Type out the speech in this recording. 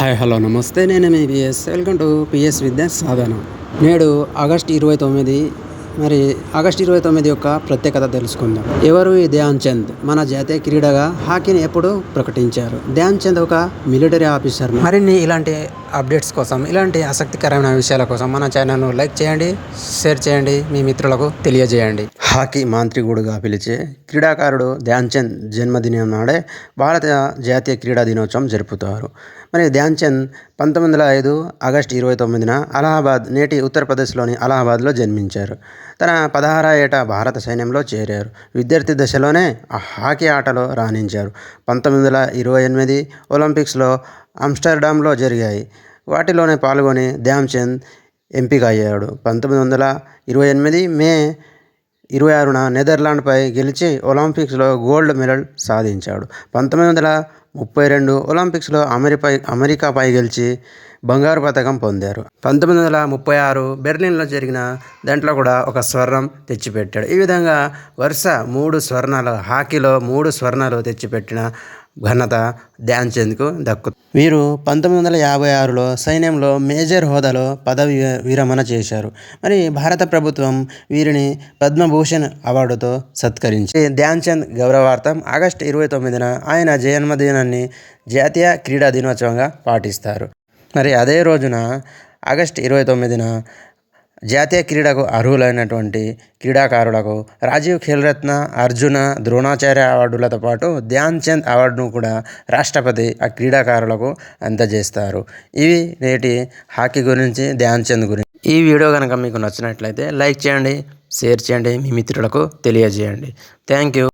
Hi hello నమస్తే. నేను మీ PS welcome to PS Vidya Sadhana. నేడు ఆగస్ట్ ఇరవై తొమ్మిది మరి ఆగస్ట్ ఇరవై తొమ్మిది యొక్క ప్రత్యేకత తెలుసుకుందాం. ఎవరు ఈ ధ్యాన్ చంద్? మన జాతీయ క్రీడగా హాకీని ఎప్పుడు ప్రకటించారు? ధ్యాన్ చంద్ ఒక మిలిటరీ ఆఫీసర్ మరిన్ని ఇలాంటి అప్డేట్స్ కోసం ఇలాంటి ఆసక్తికరమైన విషయాల కోసం మన ఛానల్ను లైక్ చేయండి షేర్ చేయండి మీ మిత్రులకు తెలియజేయండి. హాకీ మాంత్రికుడుగా పిలిచే క్రీడాకారుడు ధ్యాన్ చంద్ జన్మదినం నాడే భారత జాతీయ క్రీడా దినోత్సవం జరుపుతారు మరి ధ్యాన్ చంద్ పంతొమ్మిది వందల ఐదు ఆగస్టు ఇరవై తొమ్మిదిన అలహాబాద్ నేటి ఉత్తరప్రదేశ్లోని అలహాబాద్లో జన్మించారు తన పదహార ఏట భారత సైన్యంలో చేరారు విద్యార్థి దశలోనే హాకీ ఆటలో రాణించారు పంతొమ్మిది వందల ఇరవై ఎనిమిది ఒలింపిక్స్లో ఆమ్స్టర్డామ్లో జరిగాయి వాటిలోనే పాల్గొని ధ్యాన్చంద్ ఎంపిక అయ్యాడు పంతొమ్మిది వందల ఇరవై ఎనిమిది మే ఇరవై ఆరున నెదర్లాండ్పై గెలిచి ఒలింపిక్స్లో గోల్డ్ మెడల్ సాధించాడు. పంతొమ్మిది వందల ముప్పై రెండు ఒలింపిక్స్లో అమెరిపై అమెరికాపై గెలిచి బంగారు పథకం పొందారు. పంతొమ్మిది వందల ముప్పై ఆరు బెర్లిన్లో జరిగిన దాంట్లో కూడా ఒక స్వర్ణం తెచ్చిపెట్టాడు. ఈ విధంగా వరుస మూడు స్వర్ణాలు హాకీలో మూడు స్వర్ణాలు తెచ్చిపెట్టిన ఘనత ధ్యాన్ చంద్కు దక్కు వీరు పంతొమ్మిది వందల యాభై ఆరులో సైన్యంలో మేజర్ హోదాలో పదవి విరమణ చేశారు. మరి భారత ప్రభుత్వం వీరిని పద్మభూషణ్ అవార్డుతో సత్కరించి ధ్యాన్ చంద్ గౌరవార్థం ఆగస్టు ఇరవై తొమ్మిదిన ఆయన జన్మదినాన్ని జాతీయ క్రీడా దినోత్సవంగా పాటిస్తారు. మరి అదే రోజున ఆగస్టు ఇరవై తొమ్మిదిన జాతీయ క్రీడకు అర్హులైనటువంటి క్రీడాకారులకు రాజీవ్ ఖేల్రత్న అర్జున ద్రోణాచార్య అవార్డులతో పాటు ధ్యాన్ చంద్ అవార్డును కూడా రాష్ట్రపతి ఆ క్రీడాకారులకు అందజేస్తారు. ఇవి నేటి హాకీ గురించి ధ్యాన్ చంద్ గురించి. ఈ వీడియో కనుక మీకు నచ్చినట్లయితే లైక్ చేయండి షేర్ చేయండి మీ మిత్రులకు తెలియజేయండి. Thank you.